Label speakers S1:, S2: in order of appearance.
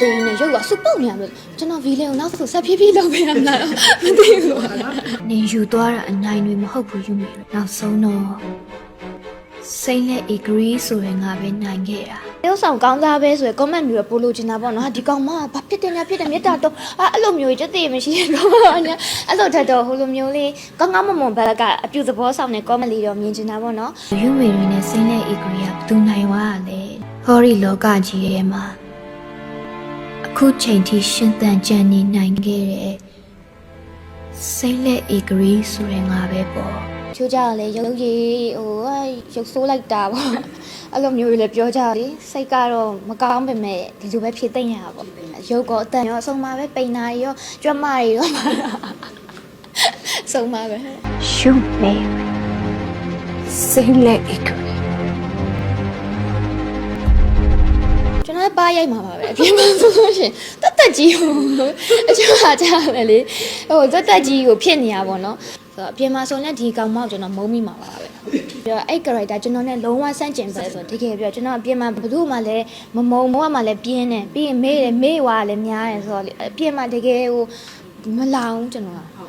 S1: သေးနဲ့ရုပ်ကစုပုတ်နေရလို့ကျွန်တော်ဗီလီကိုနောက်ဆိုဆက်ဖြည်းဖြည်းလုပ်ပေးရမလားတော့မသိဘူးနင်ယူသွားတာအနိုင်တွေမဟုတ်ဘူးယူမေနောက်ဆုံးတော့စိမ့်လက် agree ဆိုရင်ငါပဲနိုင်ခဲ့တာတယောက်ဆောင်ကောင်းသားပဲဆိုရယ် comment မျိုးပို့လို့ချင်တာပေါ့နော်ဟာဒီကောင်မကဘာဖြစ်တယ်ညာဖြစ်တယ်မေတ္တာတော့အာအဲ့လိုမျိုးကြီးတည်မရှိရတော့ညာအဲ့လိုထက်တော့ဟိုလိုမျိုးလေးကောင်းကောင်းမွန်မွန်ဘက်ကအပြူသဘောဆောင်တဲ့ comment လေးတော့မြင်ချင်တာပေါ့နော်ယူမေရီနဲ့စိမ့်လက် agree ကဘယ်သူနိုင်ဝါလဲဟောရီလောကကြီးထဲမှာအ ခုချိန်ထိရှင်သန်ကြံနေနိုင်ခဲ့တဲ့စိတ်လက်ဧကရီဆိုရင်ငါပဲပေါ့ချိုးကြရလေရုပ်ရည်ဟိုရုပ်ဆိုးလိုက်တာပေါ့အဲ့လိုမျိုးတွေလည်းပြောကြတယ်စိတ်ကတော့မကောင်းပေမဲ့ဒီလိုပဲဖြည့်သိမ့်ရတာပေါ့ရုပ်ကောအတန်ရောအဆုံးမပဲပိန်နာရောကြွမတွေရောမှာဆုံးမပဲ
S2: You may sing like a girl.
S1: ကျွ န်တော်ပါရိုက်မှာပါပဲအပြင်မှာဆိုလို့ရှိရင်တက်တက်ကြီးကိုအကျိုးဟာကြတယ်လေဟိုတက်တက်ကြီးကိုဖြစ်နေရပါတော့ဆိုတော့အပြင်မှာဆိုရင်ဒီကောင်မောက်ကျွန်တော်မုန်းမိမှာပါပဲပြီးတော့အဲ့ character ကျွန်တော်နဲ့လုံးဝဆန့်ကျင်ပဲဆိုတော့တကယ်ပြောကျွန်တော်အပြင်မှာဘယ်သူမှလည်းမမုန်းဘဝမှာလည်းပြင်းတယ်ပြီးရင်မေးတယ်မေးွားလည်းများတယ်ဆိုတော့လေအပြင်မှာတကယ်ဟိုမလောင်ကျွန်တော်က